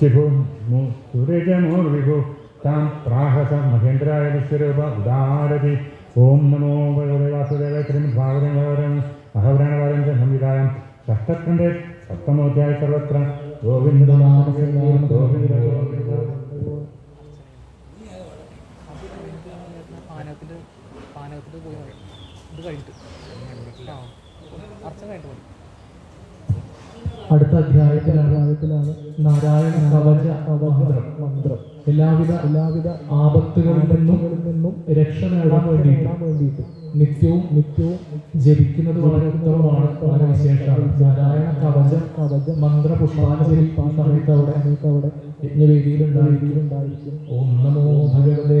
ശിവം സൂര്യജമോർവിഭു താം പ്രാഹസ മഹേന്ദ്രായ വിശ്വരൂപ ഉദാരതി. ഓം നമോ ഭഗവതി വാസുദേവ ശ്രീമദ്ഭാഗവതം ഗൗരം മഹാപുരാണവാദം സംവിധാനം ഷഷ്ടത്തിന്റെ സപ്തമോധ്യായ സർവത്ര. ഗോവിന്ദ ഗോവിന്ദ പാനകത്തിൽ പോയി ഇത് കഴിഞ്ഞിട്ട്. അർച്ചന കഴിഞ്ഞിട്ട് അടുത്ത അധ്യായത്തിലാണ് നാരായണ മന്ത്രം. മന്ത്രം എല്ലാവിധ എല്ലാവിധ ആപത്തുകളിൽ നിന്നും നിന്നും രക്ഷ നേടാൻ വേണ്ടിയിട്ട് നിത്യവും നിത്യവും ജപിക്കുന്നത് വളരെ ഉത്തമമാണ്. വളരെ വിശേഷമാണ് നാരായണ കവച കവച മന്ത്ര പുഷ്പാഞ്ജലി സമയത്ത് അവിടെ അവിടെ യജ്ഞവേദിയിൽ ഉണ്ടായിരിക്കും. ഓം നമോ ഭഗവതേ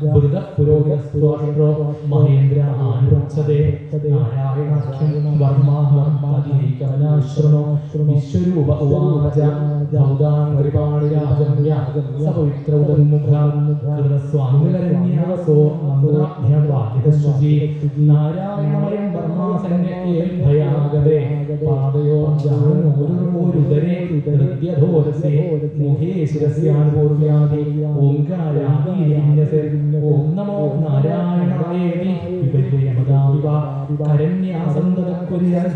നാരായണാത്മക യഥാ ആദദായിന ശത്രുൻ ഏന ഗുപ്തോ അജയനുവദേ ശ്രീശുക ഉവാച മഹേന്ദ്ര ആനുരക്ഷതേ നാരായണാഖ്യം വർമാഹർമാതികമനാശ്രണോ വിശ്വരൂപ ഉവാച ധൗതാംഗ്രിപാണിരാജമ്യ സപവിത്രൗദമുഖാം കൃതസ്വാമികരന്യാസോ മന്ത്രാഭ്യം വാക്യതശുചി നാരായണമയം വർമാസന്യേ ഭയാഗതേ. ഓം നമോ നാരായണായേതി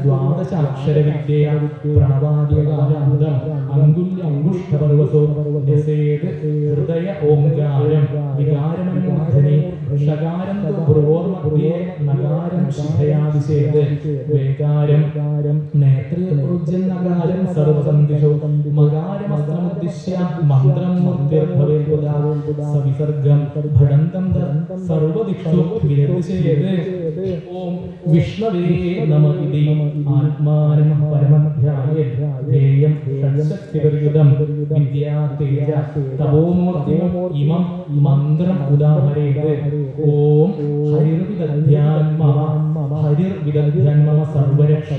ദ്വാദശാക്ഷരവിദ്യ പ്രണവാദ്യകാരാന്തം അങ്കുല്യ അങ്കുഷ്ഠപർവസോ രസേത് ഹൃദയ ഓംകാരം വികാരമനുമൂർധനി ഷകാരം തു ഭ്രുവോർമധ്യേ നകാരം ശിഖയാതിശേത് വേകാരം നേത്രയുജ്ജന്നകാരം സർവസന്ധിഷോ മകാരമസ്ത്രമുദ്ദിശ്യ മന്ത്രം ഓം വിഷ്ണവേ ഇമം ഓം സർവരക്ഷ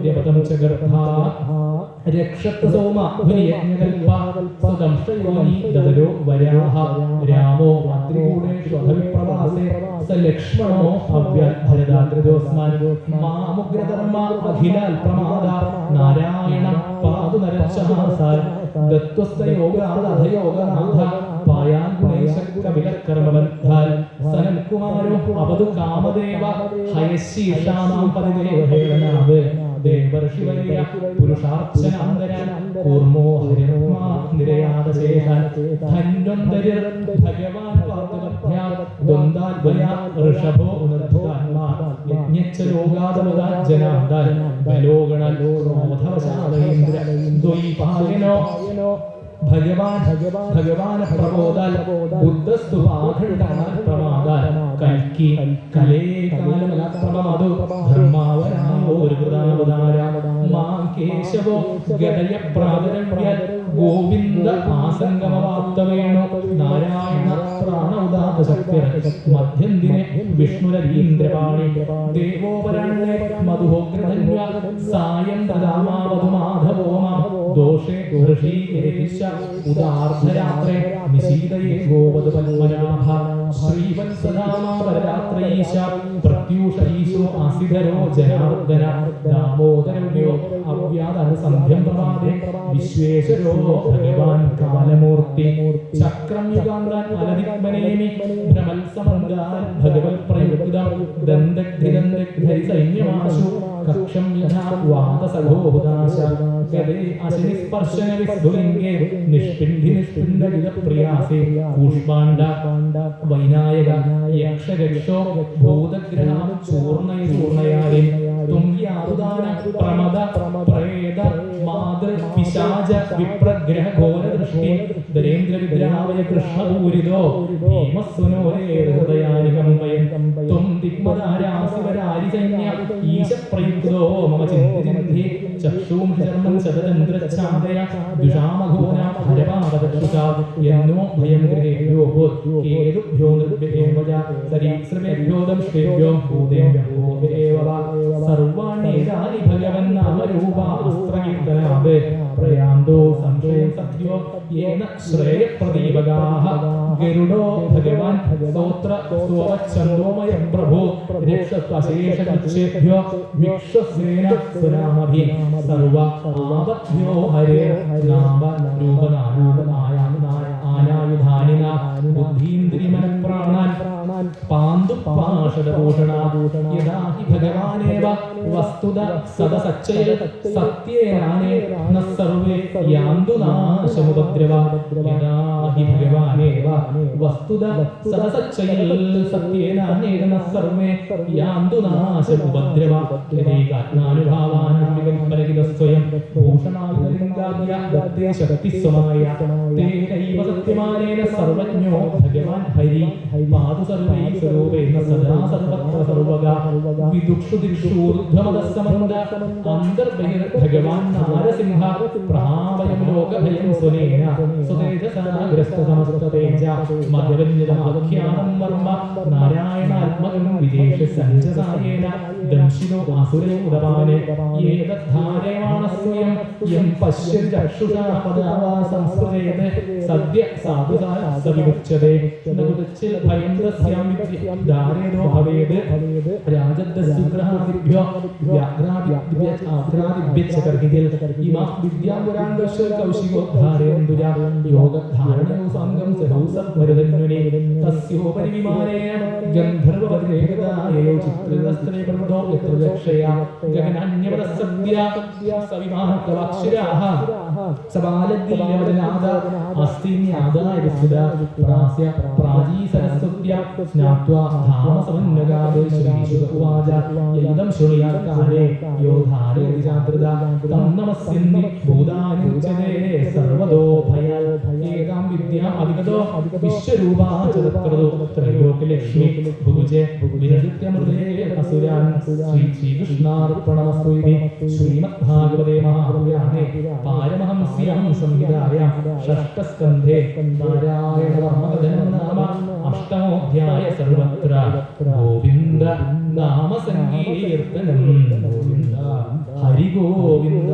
ച ഗർഭാ രക്ഷത്ത് സോമ യജ്ഞകൽപ സദംശയോനി ദദരോ വരാഹ രാമോ അത്രികൂടേഷു അധവിപ്രവാസേ സ ലക്ഷ്മണോ അവ്യഭരദാഗ്രജോസ്മാൻ മാമുഗ്രധർമ്മ അഖിലാൽ പ്രമാദ നാരായണ പാതു നരക്ഷഹാസാൽ ദത്വസ്ഥയോഗാധയോഗനാഥ പായാൻ ഗുണേശക്കവിലക്കർമ്മബദ്ധാൽ സനൽകുമാരോ അവതു കാമദേവ ഹയശീഷാനാം പതിദേവഹേളനാവ് ദേവർഷിവര്യ പുരുഷാർച്ചനാന്തരാൻ കൂർമോ ഹരിർമാ നിരയാദശേഷാൻ ധന്വന്തരിർ ഭഗവാൻ പാർത്തവധ്യാ ദ്വന്ദ്വാദ്വയ ഋഷഭോ ഉണർഭുതാത്മാ യജ്ഞച്ചലോകാതമുദാ ജനാന്താൻ ബലോഗണ ക്രോധവശാലയേന്ദ്ര ദ്വൈപായനോ ഭഗവാൻ ഭഗവാൻ പ്രബോധാൽ ബുദ്ധസ്തു ആഖണ്ഡമാൻ പ്രമാദാൽ കൽക്കി കലേ കാലമല പ്രമാദോ ധർമാവരാമോ ഒരു കൃതാവതാര മാ കേശവോ ഗതയ പ്രാതരണ്യ ഗോവിന്ദ ആസംഗമവാത്തവേണോ നാരായണ പ്രാണോദാത ശക്തി മധ്യന്തിനെ വിഷ്ണുരവീന്ദ്രപാണി ദേവോപരാണേ മധുഹോഗ്രധന്യ സായം ദദാമാവധു മാധവോ ദോഷേ ഋഷീകേശ ഉദാർദ്ധരാത്രേ നിശീതയേ ഗോപദ പന്മനാഭ ശ്രീവത്സദാമാപരരാത്രൈശ പ്രത്യൂഷ ഈശോ ആസിധരോ ജനാർദ്ദന ദാമോദരവ്യോ അവ്യാദനുസന്ധ്യം പ്രമാദേ വിശ്വേശ്വരോ ഭഗവാൻ കാലമൂർത്തി ചക്രം യുഗാന്താൻ അലതിക്മനേമി ഭ്രമത്സമന്താൻ ഭഗവത് പ്രയുക്തം ദന്തഗ്ധിരന്തഗ്ധരി സൈന്യമാശു കക്ഷം യഥാ വാതസഘോഹുദാശ ഗതേ അശനിസ്പർശന വിസ്ഫുലിംഗേ നിഷ്പിണ്ഡി നിഷ്പിണ്ഡഗിത പ്രിയാസേ കൂഷ്പാണ്ഡ വൈനായക യക്ഷരക്ഷോ ഭൂതഗ്രഹം ചൂർണൈ ചൂർണയാലേ തും വ്യാതുദാന പ്രമദ പ്രേത വിപ്രഗ്രഹ ഘോരദൃഷ്ടി ദരേന്ദ്ര വിദ്രാവയ കൃഷ്ണപൂരിതോ ഭീമസ്വനോരേ ഹൃദയാനികമ്പയം ത്വം ദിഗ്മദാരാസിവരാരിജന്യ ഈശപ്രയുക്തോ മമ ചിന്തിചിന്തി ചക്ഷൂം ചർമ്മം ചതചന്ദ്രച്ഛാദയ ദുഷാമഘോരാ ഹരപാദക്ഷുഷാ എന്നോ ഭയം ഗൃഹേഭ്യോ കേതുഭ്യോ നിർഭ്യേവ സരീസൃഭ്യോ ദംഷ്ടേഭ്യോ ഭൂതേഭ്യോ സർവാണി ഭഗവന്നാമരൂപാസ്ത്രകീർത്തനാഭേ സത്യോ യേന ശ്രേയപ്രദീപകാഃ ഗരുഡോ ഭഗവാൻ സ്തോത്ര സ്തോമച്ഛന്തോമയ പ്രഭോ. രക്ഷത്വശേഷവിച്ഛേഭ്യോ വിശ്വസേന സുനാമഭി സർവ ആപദ്ഭ്യോ ഹരേ നാമ രൂപനാരൂപനായ ആനായുധാനിന. ബുദ്ധീന്ദ്രിയമനപ്രാണാൻ പാന്തു പാഷദഭൂഷണ യഥാ ഹി ഭഗവാനേവ വസ്തുത സദസച്ചയ സത്യേനാനേ ന സർവേ യാന്തു നാശമുപദ്രവ യഥാ ഹി ഭഗവാനേവ വസ്തുത സദസച്ചയ സത്യേനാനേന ന സർവേ യാന്തു നാശമുപദ്രവ യഥൈകാത്മാനുഭാവാനാം വികൽപ്പനകിത സ്വയം ഭൂഷണായുധലിംഗാദ്യ ദത്തേ ശക്തിസ്വമായ. തേനൈവ സത്യമാനേന സർവജ്ഞോ ഭഗവാൻ ഹരി. പാതു സർവൈ സ്വരൂപേണ സദാ സർവത്ര സർവഗാ വിദുക്ഷു ദിക്ഷൂർധ്വമദസ്സമന്ത അന്തർബഹിർ ഭഗവാൻ നാരസിംഹ പ്രഹാവയം ലോകഭയം സ്വനേന സ്വതേജസാഗ്രസ്ത സമസ്ത തേജ മധുരഞ്ജിതമാഖ്യാനം വർമ്മ നാരായണാത്മകം വിദേശ സഞ്ജസായേന ദംശിനോ അസുരേ ഉദപാനെ ഏതദ്ധാരയമാണ സ്വയം യം പശ്യതി ചക്ഷുഷാ പദാവാ സംസ്കൃതേത് സദ്യ സാധു സവിമുച്യതേ നകുതച്ചിൽ ഭയം തസ്യാം വിദ്യ ധാരേതോ ഭവേത് രാജദ്ദസ്യുഗ്രഹാദിഭ്യോ വ്യാഘ്രാദിഭ്യ ആഘ്രാദിഭ്യച്ച കർഹിതിൽ ഇമാ വിദ്യാപുരാൻ ദർശന കൗശികോദ്ധാരേന്ദുജ യോഗധാരണയോ സംഘം സഹൗസദ്വരതന്വനെ തസ്യോപരി വിമാനേന ഗന്ധർവപതിരേകതായയോ ചിത്രിതസ്ത്രേ പ്രമദോ യത്ര രക്ഷയാ ഗഗനാന്യവത സദ്യ സവിമാനകവാക്ഷരാः സബാലദ്ദില്യവദനാദ അസ്തിന്യാദായ വിസ്തുത പ്രാസ്യ പ്രാചീ സരസ്വത്യ സ്നാത്വാ ധാമ സമന്വഗാദേ ശ്രീശുക ഉവാച യൈദം ശൃണുയാൽ കാലേ യോ ധാരയതി ചാന്ദ്രത തം നമസ്യന്നി ഭൂതാനി ശ്രീമദ്ഭാഗവതേ മഹാപുരാണേ പാരമഹംസ്യാം സംഹിതായാം ഷഷ്ടസ്കന്ധേ നാമ അഷ്ടമോധ്യായ സർവത്ര ഗോവിന്ദ നാമ സങ്കീർത്തനം ഗോവിന്ദ ഹരി ഗോവിന്ദ